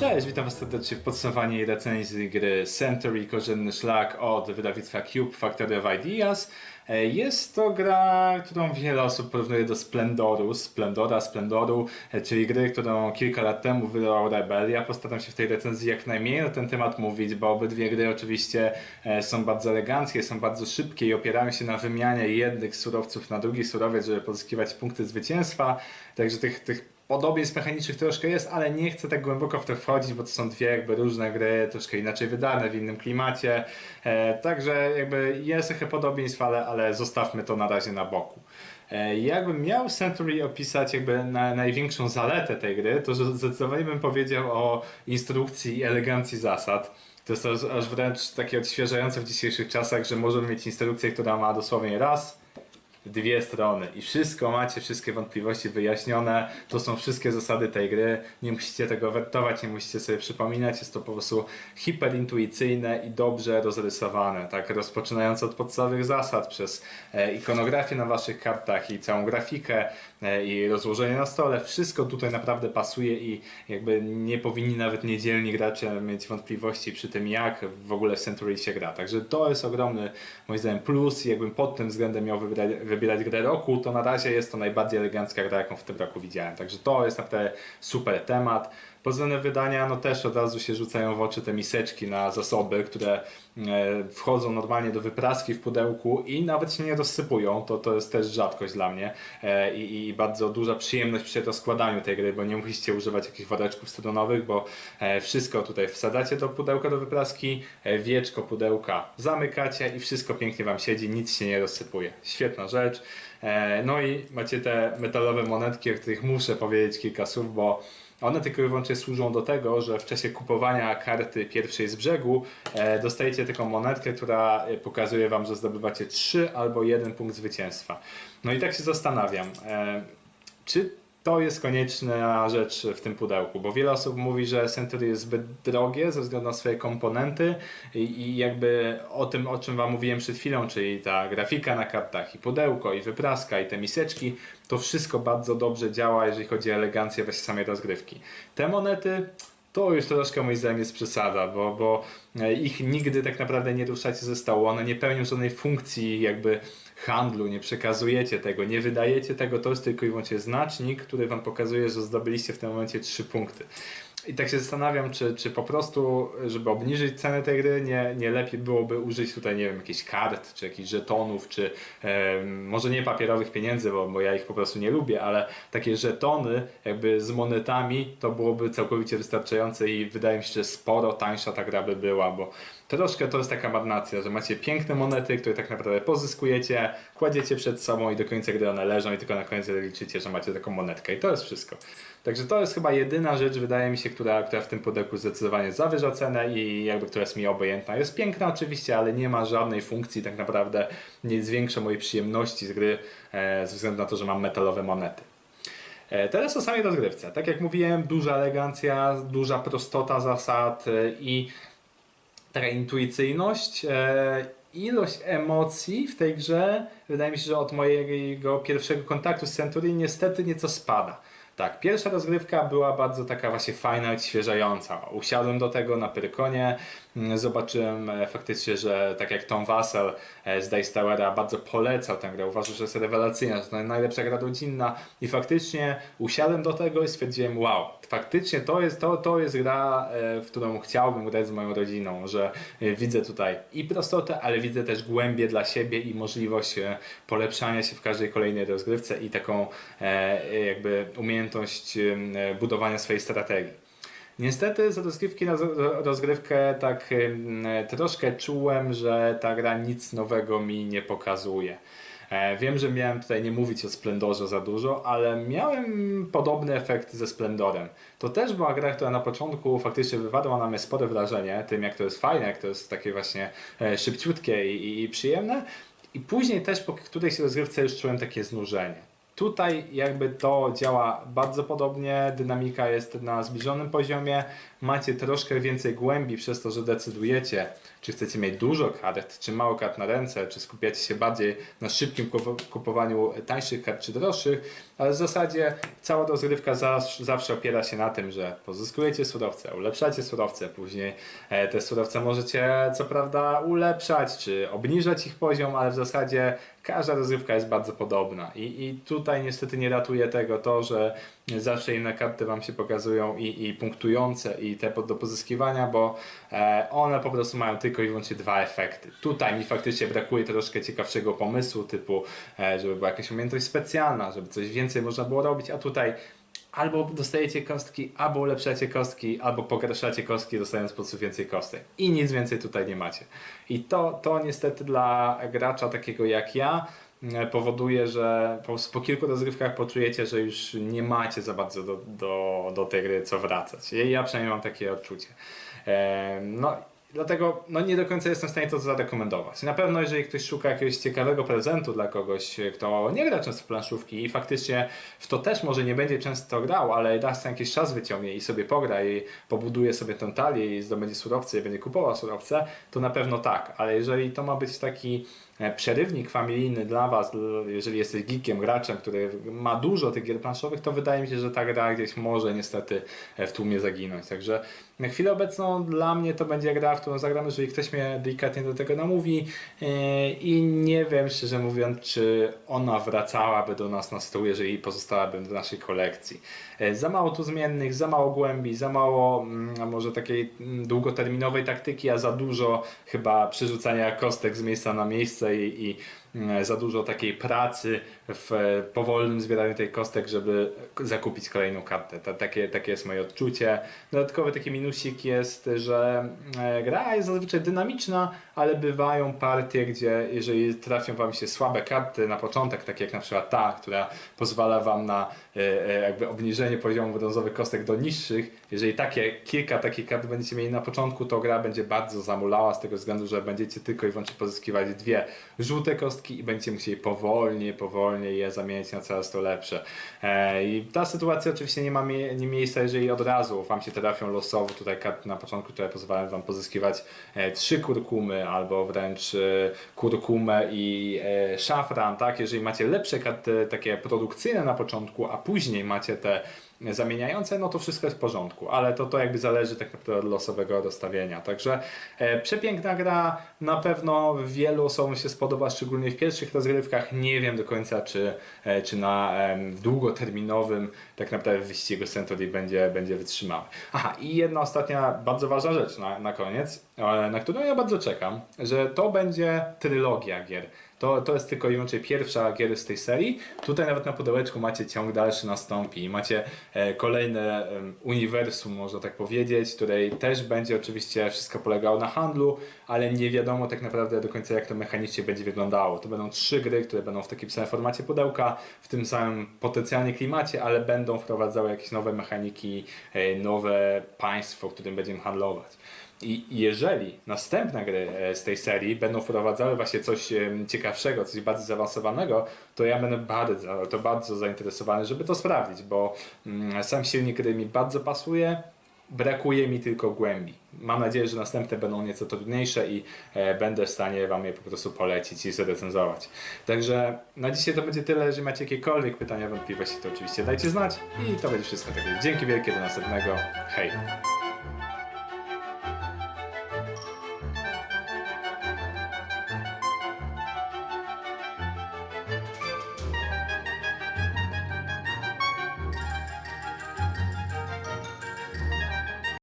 Cześć, witam was serdecznie w podsumowaniu recenzji gry Century Korzenny Szlak od wydawnictwa Cube Factory of Ideas. E, Jest to gra, którą wiele osób porównuje do Splendoru, Splendora, Splendoru, e, czyli gry, którą kilka lat temu wydał Rebellia. Postaram się w tej recenzji jak najmniej na ten temat mówić, bo obydwie gry oczywiście e, są bardzo eleganckie, są bardzo szybkie i opierają się na wymianie jednych surowców na drugi surowiec, żeby pozyskiwać punkty zwycięstwa. Także tych, tych podobieństw mechanicznych troszkę jest, ale nie chcę tak głęboko w to wchodzić, bo to są dwie jakby różne gry, troszkę inaczej wydane, w innym klimacie. E, także jakby jest trochę podobieństw, ale, ale zostawmy to na razie na boku. E, jakbym miał Century opisać jakby na, największą zaletę tej gry, to zdecydowanie bym powiedział o instrukcji i elegancji zasad. To jest aż, aż wręcz takie odświeżające w dzisiejszych czasach, że możemy mieć instrukcję, która ma dosłownie raz, dwie strony i wszystko macie, wszystkie wątpliwości wyjaśnione. To są wszystkie zasady tej gry. Nie musicie tego wertować, nie musicie sobie przypominać. Jest to po prostu hiperintuicyjne i dobrze rozrysowane. Tak, rozpoczynając od podstawowych zasad przez e, ikonografię na waszych kartach i całą grafikę i rozłożenie na stole. Wszystko tutaj naprawdę pasuje i jakby nie powinni nawet niedzielni gracze mieć wątpliwości przy tym, jak w ogóle w Century się gra. Także to jest ogromny, moim zdaniem, plus. Jakbym pod tym względem miał wybierać, wybierać grę roku, to na razie jest to najbardziej elegancka gra, jaką w tym roku widziałem. Także to jest naprawdę super temat. Względem wydania, no też od razu się rzucają w oczy te miseczki na zasoby, które e, wchodzą normalnie do wypraski w pudełku i nawet się nie rozsypują. To, to jest też rzadkość dla mnie e, i, i bardzo duża przyjemność przy rozkładaniu tej gry, bo nie musicie używać jakichś woreczków sedonowych, bo e, wszystko tutaj wsadzacie do pudełka do wypraski, wieczko pudełka zamykacie i wszystko pięknie Wam siedzi, nic się nie rozsypuje. Świetna rzecz. No i macie te metalowe monetki, o których muszę powiedzieć kilka słów, bo one tylko i wyłącznie służą do tego, że w czasie kupowania karty pierwszej z brzegu e, dostajecie taką monetkę, która e, pokazuje Wam, że zdobywacie 3 albo 1 punkt zwycięstwa. No i tak się zastanawiam, e, czy to jest konieczna rzecz w tym pudełku, bo wiele osób mówi, że Century jest zbyt drogie ze względu na swoje komponenty i, i jakby o tym, o czym Wam mówiłem przed chwilą, czyli ta grafika na kartach i pudełko i wypraska i te miseczki, to wszystko bardzo dobrze działa, jeżeli chodzi o elegancję weź samej rozgrywki. Te monety to już troszkę moim zdaniem jest przesada, bo, bo e, ich nigdy tak naprawdę nie ruszacie ze stołu, one nie pełnią żadnej funkcji jakby handlu, nie przekazujecie tego, nie wydajecie tego, to jest tylko i wyłącznie znacznik, który wam pokazuje, że zdobyliście w tym momencie 3 punkty. I tak się zastanawiam, czy, czy po prostu, żeby obniżyć cenę tej gry, nie, nie lepiej byłoby użyć tutaj, nie wiem, jakichś kart, czy jakichś żetonów, czy em, może nie papierowych pieniędzy, bo, bo ja ich po prostu nie lubię, ale takie żetony jakby z monetami, to byłoby całkowicie wystarczające i wydaje mi się, że sporo tańsza ta gra by była, bo troszkę to jest taka marnacja, że macie piękne monety, które tak naprawdę pozyskujecie, kładziecie przed sobą i do końca gdy one leżą i tylko na końcu liczycie, że macie taką monetkę i to jest wszystko. Także to jest chyba jedyna rzecz, wydaje mi się, która, która w tym pudełku zdecydowanie zawyża cenę i jakby która jest mi obojętna. Jest piękna oczywiście, ale nie ma żadnej funkcji tak naprawdę, nie zwiększa mojej przyjemności z gry e, ze względu na to, że mam metalowe monety. E, Teraz o samej rozgrywce. Tak jak mówiłem, duża elegancja, duża prostota zasad e, i taka intuicyjność, e, ilość emocji w tej grze, wydaje mi się, że od mojego pierwszego kontaktu z Century niestety nieco spada. Tak, pierwsza rozgrywka była bardzo taka właśnie fajna, odświeżająca. Usiadłem do tego na Pyrkonie, mm, zobaczyłem e, faktycznie, że tak jak Tom Wassel e, z Dice Towera bardzo polecał tę grę, uważał, że jest rewelacyjna, że to najlepsza gra rodzinna. I faktycznie usiadłem do tego i stwierdziłem, wow, faktycznie to jest, to, to jest gra, e, w którą chciałbym grać z moją rodziną, że widzę tutaj i prostotę, ale widzę też głębię dla siebie i możliwość polepszania się w każdej kolejnej rozgrywce i taką jakby umiejętność e, budowania swojej strategii. Niestety z rozgrywki na rozgrywkę tak troszkę czułem, że ta gra nic nowego mi nie pokazuje. E, Wiem, że miałem tutaj nie mówić o Splendorze za dużo, ale miałem podobny efekt ze Splendorem. To też była gra, która na początku faktycznie wywarła na mnie spore wrażenie tym, jak to jest fajne, jak to jest takie właśnie e, szybciutkie i, i, i przyjemne. I później też po którejś rozgrywce już czułem takie znużenie Tutaj jakby to działa bardzo podobnie, dynamika jest na zbliżonym poziomie, macie troszkę więcej głębi przez to, że decydujecie, czy chcecie mieć dużo kart, czy mało kart na ręce, czy skupiacie się bardziej na szybkim kup- kupowaniu tańszych kart, czy droższych, ale w zasadzie cała rozgrywka zawsze, zawsze opiera się na tym, że pozyskujecie surowce, ulepszacie surowce, później e, te surowce możecie co prawda ulepszać, czy obniżać ich poziom, ale w zasadzie każda rozgrywka jest bardzo podobna i, i tutaj niestety nie ratuje tego to, że zawsze inne karty Wam się pokazują i, i punktujące i te pod, do pozyskiwania, bo e, one po prostu mają tylko i wyłącznie dwa efekty. Tutaj mi faktycznie brakuje troszkę ciekawszego pomysłu, typu e, żeby była jakaś umiejętność specjalna, żeby coś więcej można było robić, a tutaj albo dostajecie kostki, albo ulepszacie kostki, albo pogarszacie kostki, dostając po prostu więcej kostek. I nic więcej tutaj nie macie. I to, to niestety dla gracza takiego jak ja e, powoduje, że po, po kilku rozgrywkach poczujecie, że już nie macie za bardzo do, do, do tej gry co wracać. Ja, ja przynajmniej mam takie odczucie. E, no Dlatego no nie do końca jestem w stanie to zarekomendować. Na pewno, jeżeli ktoś szuka jakiegoś ciekawego prezentu dla kogoś, kto nie gra często w planszówki i faktycznie w to też może nie będzie często grał, ale raz na jakiś czas wyciągnie i sobie pogra i pobuduje sobie tę talię i zdobędzie surowce i będzie kupował surowce, to na pewno tak. Ale jeżeli to ma być taki przerywnik familijny dla Was, jeżeli jesteś geekiem, graczem, który ma dużo tych gier planszowych, to wydaje mi się, że ta gra gdzieś może niestety e, w tłumie zaginąć. Także na chwilę obecną dla mnie to będzie gra, w którą zagram, jeżeli ktoś mnie delikatnie do tego namówi e, i nie wiem szczerze mówiąc, czy ona wracałaby do nas na stół, jeżeli pozostałaby w naszej kolekcji. E, Za mało tu zmiennych, za mało głębi, za mało mm, może takiej mm, długoterminowej taktyki, a za dużo chyba przerzucania kostek z miejsca na miejsce i, za dużo takiej pracy w e, powolnym zbieraniu tych kostek, żeby zakupić kolejną kartę. To, takie, takie jest moje odczucie. Dodatkowy taki minusik jest, że e, gra jest zazwyczaj dynamiczna, ale bywają partie, gdzie jeżeli trafią Wam się słabe karty na początek, takie jak na przykład ta, która pozwala Wam na e, e, jakby obniżenie poziomu brązowych kostek do niższych, jeżeli takie, kilka takich kart będziecie mieli na początku, to gra będzie bardzo zamulała z tego względu, że będziecie tylko i wyłącznie pozyskiwać dwie żółte kostki i będziecie musieli powolnie, powolnie je zamienić na coraz to lepsze. E, I ta sytuacja oczywiście nie ma nie miejsca, jeżeli od razu Wam się trafią losowo tutaj karty na początku, które pozwalają Wam pozyskiwać e, trzy kurkumy albo wręcz e, kurkumę i szafran, tak? Jeżeli macie lepsze karty takie produkcyjne na początku, a później macie te zamieniające, no to wszystko jest w porządku, ale to, to jakby zależy tak naprawdę od losowego rozstawienia. Także e, przepiękna gra, na pewno wielu osobom się spodoba, szczególnie w pierwszych rozgrywkach. Nie wiem do końca, czy, e, czy na w długoterminowym tak naprawdę wyścigu Century będzie, będzie wytrzymały. Aha, i jedna ostatnia bardzo ważna rzecz na, na koniec, e, na którą ja bardzo czekam, że to będzie trylogia gier. To, to jest tylko i wyłącznie pierwsza gier z tej serii. Tutaj nawet na pudełeczku macie ciąg dalszy nastąpi. Macie e, kolejne uniwersum, można tak powiedzieć, której też będzie oczywiście wszystko polegało na handlu, ale nie wiadomo tak naprawdę do końca jak to mechanicznie będzie wyglądało. To będą trzy gry, które będą w takim samym formacie pudełka, w tym samym potencjalnie klimacie, ale będą wprowadzały jakieś nowe mechaniki, e, nowe państwo, którym będziemy handlować. I jeżeli następne gry e, z tej serii będą wprowadzały właśnie coś ciekawszego, coś bardziej zaawansowanego, to ja będę bardzo, to bardzo zainteresowany, żeby to sprawdzić, bo mm, sam silnik gry mi bardzo pasuje, brakuje mi tylko głębi. Mam nadzieję, że następne będą nieco trudniejsze i e, będę w stanie Wam je po prostu polecić i zrecenzować. Także na dzisiaj to będzie tyle. Jeżeli macie jakiekolwiek pytania, wątpliwości, to oczywiście dajcie znać i to będzie wszystko. Także dzięki wielkie, do następnego. Hej!